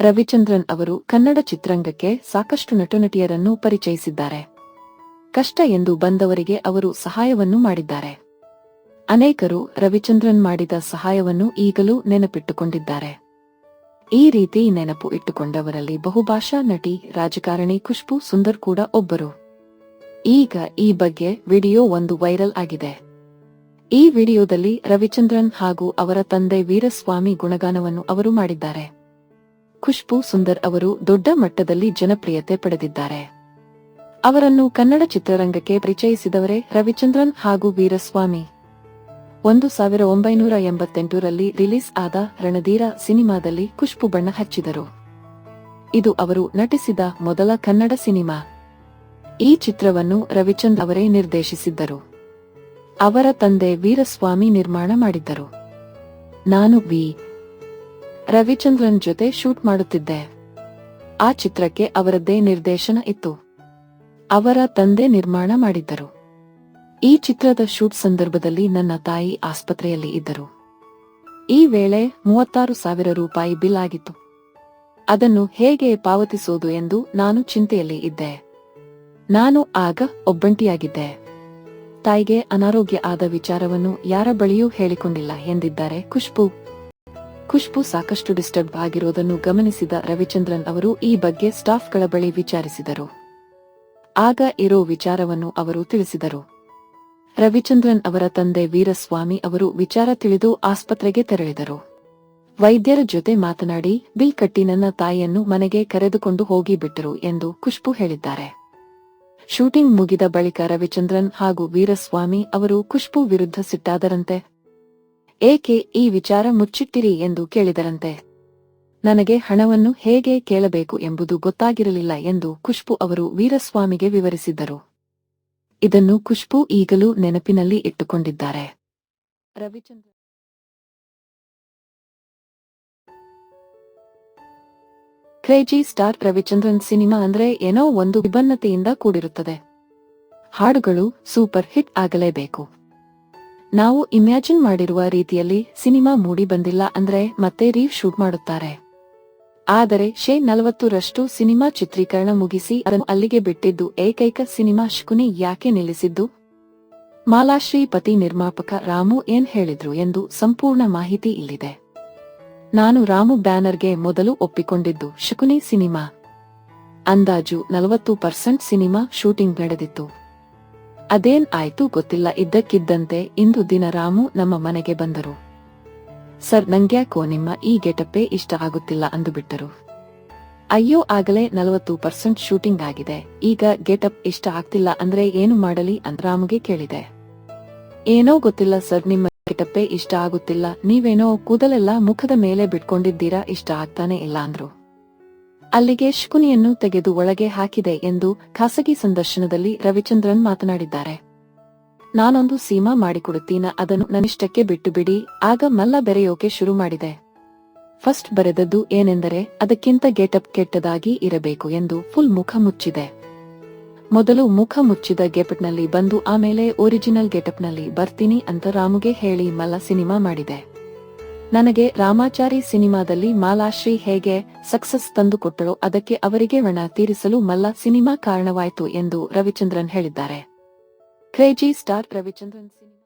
ರವಿಚಂದ್ರನ್ ಅವರು ಕನ್ನಡ ಚಿತ್ರರಂಗಕ್ಕೆ ಸಾಕಷ್ಟು ನಟನಟಿಯರನ್ನು ಪರಿಚಯಿಸಿದ್ದಾರೆ. ಕಷ್ಟ ಎಂದು ಬಂದವರಿಗೆ ಅವರು ಸಹಾಯವನ್ನು ಮಾಡಿದ್ದಾರೆ. ಅನೇಕರು ರವಿಚಂದ್ರನ್ ಮಾಡಿದ ಸಹಾಯವನ್ನು ಈಗಲೂ ನೆನಪಿಟ್ಟುಕೊಂಡಿದ್ದಾರೆ. ಈ ರೀತಿ ನೆನಪು ಇಟ್ಟುಕೊಂಡವರಲ್ಲಿ ಬಹುಭಾಷಾ ನಟಿ ರಾಜಕಾರಣಿ ಖುಷ್ಬು ಸುಂದರ್ ಕೂಡ ಒಬ್ಬರು. ಈಗ ಈ ಬಗ್ಗೆ ವಿಡಿಯೋ ಒಂದು ವೈರಲ್ ಆಗಿದೆ. ಈ ವಿಡಿಯೋದಲ್ಲಿ ರವಿಚಂದ್ರನ್ ಹಾಗೂ ಅವರ ತಂದೆ ವೀರಸ್ವಾಮಿ ಗುಣಗಾನವನ್ನು ಅವರು ಮಾಡಿದ್ದಾರೆ. ಖುಷ್ಬು ಸುಂದರ್ ಅವರು ದೊಡ್ಡ ಮಟ್ಟದಲ್ಲಿ ಜನಪ್ರಿಯತೆ ಪಡೆದಿದ್ದಾರೆ. ಅವರನ್ನು ಕನ್ನಡ ಚಿತ್ರರಂಗಕ್ಕೆ ಪರಿಚಯಿಸಿದವರೇ ರವಿಚಂದ್ರನ್ ಹಾಗೂ ವೀರಸ್ವಾಮಿ. ಒಂದು ಸಾವಿರ ಒಂಬೈನೂರ ಎಂಬತ್ತೆಂಟರಲ್ಲಿ ರಿಲೀಸ್ ಆದ ರಣಧೀರ ಸಿನಿಮಾದಲ್ಲಿ ಖುಷ್ಬು ಬಣ್ಣ ಹಚ್ಚಿದರು. ಇದು ಅವರು ನಟಿಸಿದ ಮೊದಲ ಕನ್ನಡ ಸಿನಿಮಾ. ಈ ಚಿತ್ರವನ್ನು ರವಿಚಂದ್ ಅವರೇ ನಿರ್ದೇಶಿಸಿದ್ದರು. ಅವರ ತಂದೆ ವೀರಸ್ವಾಮಿ ನಿರ್ಮಾಣ ಮಾಡಿದ್ದರು. ನಾನು ವಿ. ರವಿಚಂದ್ರನ್ ಜೊತೆ ಶೂಟ್ ಮಾಡುತ್ತಿದ್ದೆ. ಆ ಚಿತ್ರಕ್ಕೆ ಅವರದ್ದೇ ನಿರ್ದೇಶನ ಇತ್ತು. ಅವರ ತಂದೆ ನಿರ್ಮಾಣ ಮಾಡಿದ್ದರು. ಈ ಚಿತ್ರದ ಶೂಟ್ ಸಂದರ್ಭದಲ್ಲಿ ನನ್ನ ತಾಯಿ ಆಸ್ಪತ್ರೆಯಲ್ಲಿ ಇದ್ದರು. ಈ ವೇಳೆ ಮೂವತ್ತಾರು ಸಾವಿರ ರೂಪಾಯಿ ಬಿಲ್ ಆಗಿತ್ತು. ಅದನ್ನು ಹೇಗೆ ಪಾವತಿಸೋದು ಎಂದು ನಾನು ಚಿಂತೆಯಲ್ಲಿ ಇದ್ದೆ. ನಾನು ಆಗ ಒಬ್ಬಂಟಿಯಾಗಿದ್ದೆ. ತಾಯಿಗೆ ಅನಾರೋಗ್ಯ ಆದ ವಿಚಾರವನ್ನು ಯಾರ ಬಳಿಯೂ ಹೇಳಿಕೊಂಡಿಲ್ಲ ಎಂದಿದ್ದಾರೆ ಖುಷ್ಬು. ಖುಷ್ಬು ಸಾಕಷ್ಟು ಡಿಸ್ಟರ್ಬ್ ಆಗಿರೋದನ್ನು ಗಮನಿಸಿದ ರವಿಚಂದ್ರನ್ ಅವರು ಈ ಬಗ್ಗೆ ಸ್ಟಾಫ್ಗಳ ಬಳಿ ವಿಚಾರಿಸಿದರು. ಆಗ ಇರೋ ವಿಚಾರವನ್ನು ಅವರು ತಿಳಿಸಿದರು. ರವಿಚಂದ್ರನ್ ಅವರ ತಂದೆ ವೀರಸ್ವಾಮಿ ಅವರು ವಿಚಾರ ತಿಳಿದು ಆಸ್ಪತ್ರೆಗೆ ತೆರಳಿದರು. ವೈದ್ಯರ ಜೊತೆ ಮಾತನಾಡಿ, ಬಿಲ್ ಕಟ್ಟಿ ನನ್ನ ತಾಯಿಯನ್ನು ಮನೆಗೆ ಕರೆದುಕೊಂಡು ಹೋಗಿಬಿಟ್ಟರು ಎಂದು ಖುಷ್ಬು ಹೇಳಿದ್ದಾರೆ. ಶೂಟಿಂಗ್ ಮುಗಿದ ಬಳಿಕ ರವಿಚಂದ್ರನ್ ಹಾಗೂ ವೀರಸ್ವಾಮಿ ಅವರು ಖುಷ್ಬು ವಿರುದ್ಧ ಸಿಟ್ಟಾದರಂತೆ ಏಕೆ ಈ ವಿಚಾರ ಮುಚ್ಚಿಟ್ಟಿರಿ ಎಂದು ಕೇಳಿದರಂತೆ. ನನಗೆ ಹಣವನ್ನು ಹೇಗೆ ಕೇಳಬೇಕು ಎಂಬುದು ಗೊತ್ತಾಗಿರಲಿಲ್ಲ ಎಂದು ಖುಷ್ಬು ಅವರು ವೀರಸ್ವಾಮಿಗೆ ವಿವರಿಸಿದ್ದರು. ಇದನ್ನು ಖುಷ್ಬು ಈಗಲೂ ನೆನಪಿನಲ್ಲಿ ಇಟ್ಟುಕೊಂಡಿದ್ದಾರೆ. Ravichandra crazy star Ravichandran cinema ಅಂದ್ರೆ ಏನೋ ಒಂದು ವಿಭನ್ನತೆಯಿಂದ ಕೂಡಿರುತ್ತದೆ. ಹಾಡುಗಳು ಸೂಪರ್ ಹಿಟ್ ಆಗಲೇಬೇಕು. ನಾವು ಇಮ್ಯಾಜಿನ್ ಮಾಡಿರುವ ರೀತಿಯಲ್ಲಿ ಸಿನಿಮಾ ಮೂಡಿ ಬಂದಿಲ್ಲ ಅಂದ್ರೆ ಮತ್ತೆ ರೀವ್ ಶೂಟ್ ಮಾಡುತ್ತಾರೆ. ಆದರೆ ಶೇ ನಲವತ್ತರಷ್ಟು ಸಿನಿಮಾ ಚಿತ್ರೀಕರಣ ಮುಗಿಸಿ ಅದನ್ನು ಅಲ್ಲಿಗೆ ಬಿಟ್ಟಿದ್ದು ಏಕೈಕ ಸಿನಿಮಾ ಶಕುನಿ ಯಾಕೆ ನಿಲ್ಲಿಸಿದ್ದು? ಮಾಲಾಶ್ರೀ ಪತಿ ನಿರ್ಮಾಪಕ ರಾಮು ಏನ್ ಹೇಳಿದ್ರು ಎಂದು ಸಂಪೂರ್ಣ ಮಾಹಿತಿ ಇಲ್ಲಿದೆ. ನಾನು ರಾಮು ಬ್ಯಾನರ್ಗೆ ಮೊದಲು ಒಪ್ಪಿಕೊಂಡಿದ್ದು ಶಕುನಿ ಸಿನಿಮಾ. ಅಂದಾಜು ನಲವತ್ತು ಪರ್ಸೆಂಟ್ ಸಿನಿಮಾ ಶೂಟಿಂಗ್ ನಡೆದಿತ್ತು. ಅದೇನ್ ಆಯ್ತು ಗೊತ್ತಿಲ್ಲ ಇದ್ದಕ್ಕಿದ್ದಂತೆ ಇಂದು ದಿನ ರಾಮು ನಮ್ಮ ಮನೆಗೆ ಬಂದರು. ಸರ್, ನಂಗ್ಯಾಕೋ ನಿಮ್ಮ ಈ ಗೆಟಪ್ಪೇ ಇಷ್ಟ ಆಗುತ್ತಿಲ್ಲ ಅಂದುಬಿಟ್ಟರು. ಅಯ್ಯೋ, ಆಗಲೇ ನಲವತ್ತು ಪರ್ಸೆಂಟ್ ಶೂಟಿಂಗ್ ಆಗಿದೆ. ಈಗ ಗೆಟಪ್ ಇಷ್ಟ ಆಗ್ತಿಲ್ಲ ಅಂದ್ರೆ ಏನು ಮಾಡಲಿ ಅಂತ ರಾಮುಗೆ ಕೇಳಿದೆ. ಏನೋ ಗೊತ್ತಿಲ್ಲ ಸರ್, ನಿಮ್ಮ ಗೆಟಪ್ಪೇ ಇಷ್ಟ ಆಗುತ್ತಿಲ್ಲ. ನೀವೇನೋ ಕೂದಲೆಲ್ಲ ಮುಖದ ಮೇಲೆ ಬಿಟ್ಕೊಂಡಿದ್ದೀರಾ, ಇಷ್ಟ ಆಗ್ತಾನೆ ಇಲ್ಲ ಅಂದ್ರು. ಅಲ್ಲಿಗೆ ಶುಕುನಿಯನ್ನು ತೆಗೆದು ಒಳಗೆ ಹಾಕಿದೆ ಎಂದು ಖಾಸಗಿ ಸಂದರ್ಶನದಲ್ಲಿ ರವಿಚಂದ್ರನ್ ಮಾತನಾಡಿದ್ದಾರೆ. ನಾನೊಂದು ಸೀಮಾ ಮಾಡಿಕೊಡುತ್ತೀನ ಅದನ್ನು ನನ್ನಿಷ್ಟಕ್ಕೆ ಬಿಟ್ಟು ಬಿಡಿ ಆಗ ಮಲ್ಲ ಬೆರೆಯೋಕೆ ಶುರು ಮಾಡಿದೆ. ಫಸ್ಟ್ ಬರೆದದ್ದು ಏನೆಂದರೆ, ಅದಕ್ಕಿಂತ ಗೆಟಪ್ ಕೆಟ್ಟದಾಗಿ ಇರಬೇಕು ಎಂದು ಫುಲ್ ಮುಖ ಮುಚ್ಚಿದೆ. ಮೊದಲು ಮುಖ ಮುಚ್ಚಿದ ಗೆಟಪ್ನಲ್ಲಿ ಬಂದು ಆಮೇಲೆ ಒರಿಜಿನಲ್ ಗೆಟಪ್ನಲ್ಲಿ ಬರ್ತೀನಿ ಅಂತ ರಾಮುಗೆ ಹೇಳಿ ಮಲ್ಲ ಸಿನಿಮಾ ಮಾಡಿದೆ. ನನಗೆ ರಾಮಾಚಾರಿ ಸಿನಿಮಾದಲ್ಲಿ ಮಾಲಾಶ್ರೀ ಹೇಗೆ ಸಕ್ಸಸ್ ತಂದುಕೊಟ್ಟಳು ಅದಕ್ಕೆ ಅವರಿಗೆ ಹಣ ತೀರಿಸಲು ಮಲ್ಲ ಸಿನಿಮಾ ಕಾರಣವಾಯಿತು ಎಂದು ರವಿಚಂದ್ರನ್ ಹೇಳಿದ್ದಾರೆ. Crazy star Ravichandran cinema